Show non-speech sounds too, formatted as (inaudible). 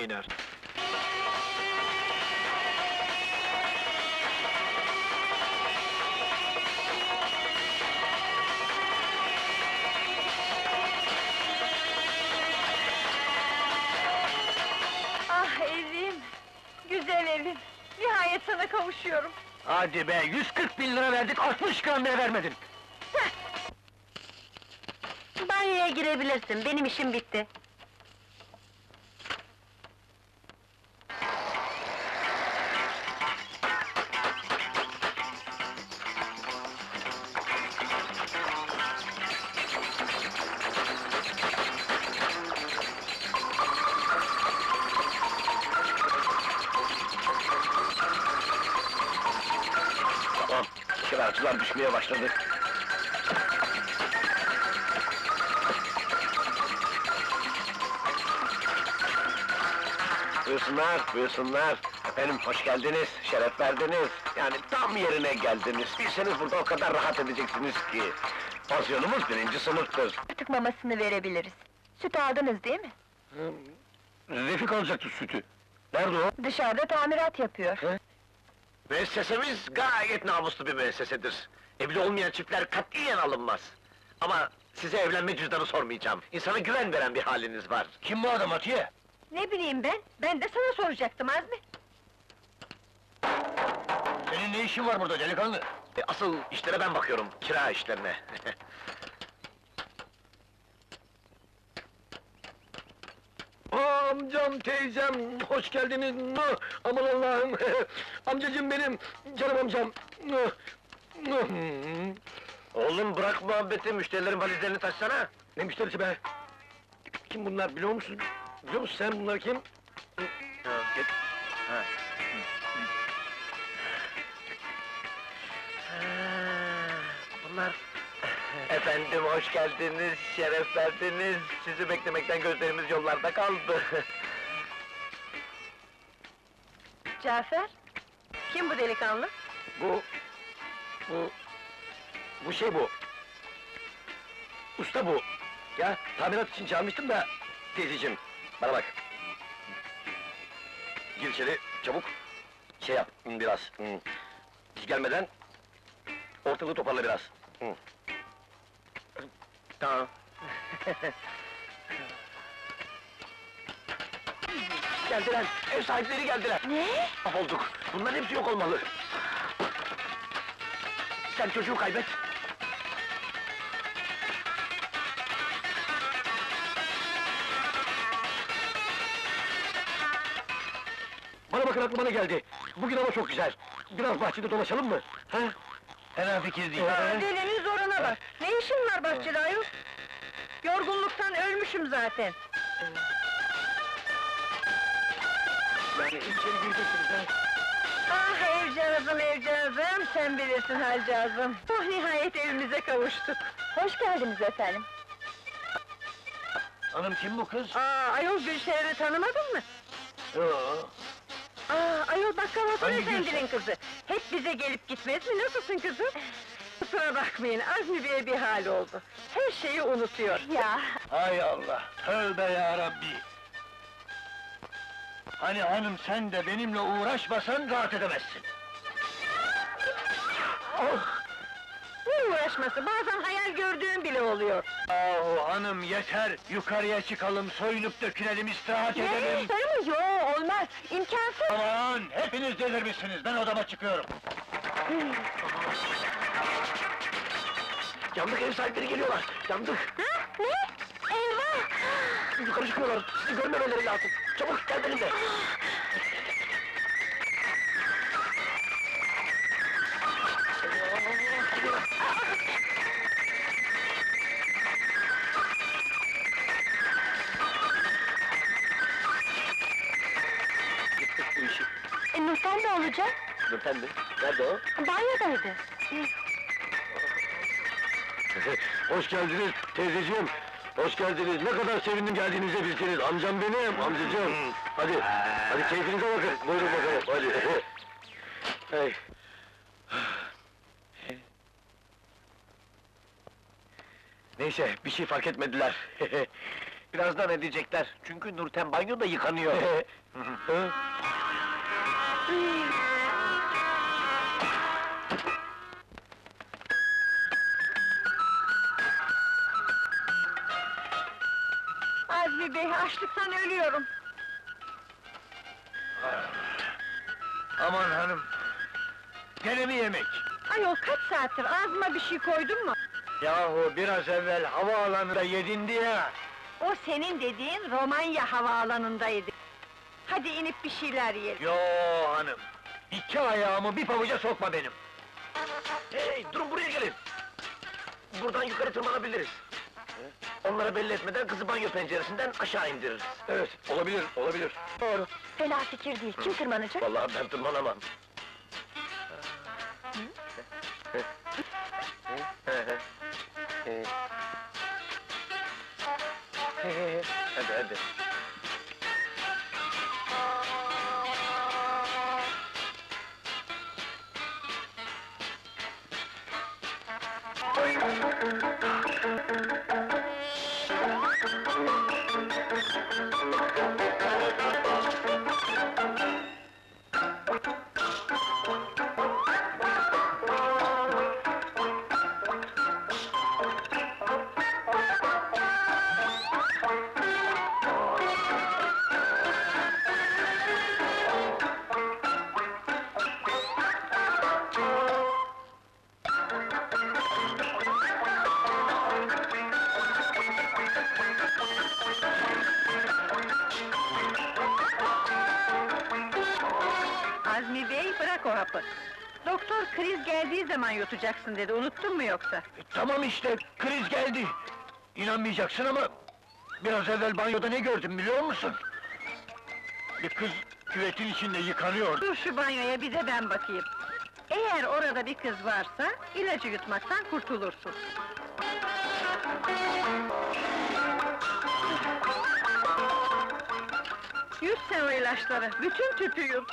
iner. Ah evim, güzel evim. Nihayet sana kavuşuyorum. Hadi be, 140 bin lira verdik, 60 gram bile vermedin! Banyoya girebilirsin, benim işim bitti. Kiraçılar düşmeye başladı. Buyursunlar, buyursunlar. Efendim hoş geldiniz, şeref verdiniz. Yani tam yerine geldiniz. Bilseniz burada o kadar rahat edeceksiniz ki. Pansiyonumuz birinci sınıftır. Artık mamasını verebiliriz. Süt aldınız değil mi? Refik alacaktı sütü. Nerede o? Dışarıda tamirat yapıyor. Müessesemiz gayet namuslu bir müessesedir. Evli olmayan çiftler katiyen alınmaz. Ama size evlenme cüzdanı sormayacağım. İnsana güven veren bir haliniz var. Kim bu adam Atiye? Ne bileyim ben, ben de sana soracaktım Azmi. Senin ne işin var burada delikanlı? E, asıl işlere ben bakıyorum, kira işlerine. (laughs) Amcam, teyzem, hoş geldiniz. Nuh! Aman Allah'ım! (laughs) Amcacım benim, canım amcam. Oğlum bırak muhabbeti, müşterilerin valizlerini taşsana. Ne müşterisi be? Kim bunlar biliyor musun? Biliyor musun sen bunlar kim? Ha, git. Ha. Bunlar... Efendim hoş geldiniz, şeref verdiniz. Sizi beklemekten gözlerimiz yollarda kaldı. Cafer, kim bu delikanlı? bu... Bu... Bu şey bu. Usta bu. Ya tamirat için çağırmıştım da... Teyzeciğim, bana bak. Gir içeri, çabuk. Şey yap, biraz. hı. Biz gelmeden... Ortalığı toparla biraz. Hı. Tamam. (laughs) geldiler, ev sahipleri geldiler. Ne? Mahvolduk. Bunların hepsi yok olmalı. Sen çocuğu kaybet. Bana bakın aklıma ne geldi. Bugün hava çok güzel. Biraz bahçede dolaşalım mı? Ha? Fena fikir değil. Aa, delinin zoruna bak! Ne işin var bahçede ayol? Yorgunluktan ölmüşüm zaten. Yani içeri gireceksiniz ha? Ah evcağızım evcağızım, sen bilirsin halcağızım. Oh nihayet evimize kavuştuk. Hoş geldiniz efendim. Hanım kim bu kız? Aa ayol Gülşehir'i tanımadın mı? Yoo. Aa ayol bakkal Hasan Hangi efendinin kızı. Hep bize gelip gitmez mi? Nasılsın kızım? Kusura bakmayın, Azmi Bey'e bir hal oldu. Her şeyi unutuyor. Ya, Hay Allah, tövbe ya Rabbi! Hani hanım sen de benimle uğraşmasan rahat edemezsin. Oh! ne uğraşması? Bazen hayal gördüğüm bile oluyor. Yahu hanım yeter, yukarıya çıkalım, soyunup dökünelim, istirahat Ne? edelim. Sayı mı? Yo, olmaz. İmkansız. Aman, hepiniz delirmişsiniz, ben odama çıkıyorum. Yandık ev sahipleri geliyorlar, yandık! Ha? Ne? Çıkıyorlar, sizi görmemeleri lazım. Çabuk, gel benimle! Gittik bu işi. E, Nurten ne olacak? Nurten mi? Nerede o? Banyodaydı. Hoş geldiniz teyzeciğim. Hoş geldiniz. Ne kadar sevindim geldiğinize bilseniz. Amcam benim, amcacığım. Hadi, hadi keyfinize bakın. Buyurun bakalım, hadi. (laughs) Hey. Neyse, bir şey fark etmediler. (laughs) Birazdan edecekler. Çünkü Nurten banyoda yıkanıyor. (laughs) Bey, açlıktan ölüyorum. Aman hanım! Gene mi yemek? Ayol kaç saattir ağzıma bir şey koydun mu? Yahu biraz evvel havaalanında yedin diye! O senin dediğin Romanya havaalanındaydı. Hadi inip bir şeyler yiyelim. Yo hanım! İki ayağımı bir pabuca sokma benim! Hey, durun buraya gelin! Buradan yukarı tırmanabiliriz. Onlara belli etmeden kızı banyo penceresinden aşağı indiririz. Evet, olabilir, olabilir. Doğru. Fena fikir değil. Kim tırmanacak? Vallahi ben tırmanamam. hadi hadi. Azmi bırak o hapı. Doktor kriz geldiği zaman yutacaksın dedi, unuttun mu yoksa? Tamam işte, kriz geldi. İnanmayacaksın ama... Biraz evvel banyoda ne gördüm biliyor musun? Bir kız küvetin içinde yıkanıyor. Dur şu banyoya bir de ben bakayım. Eğer orada bir kız varsa, ilacı yutmaktan kurtulursun. Yut sen o ilaçları, bütün tüpü yut.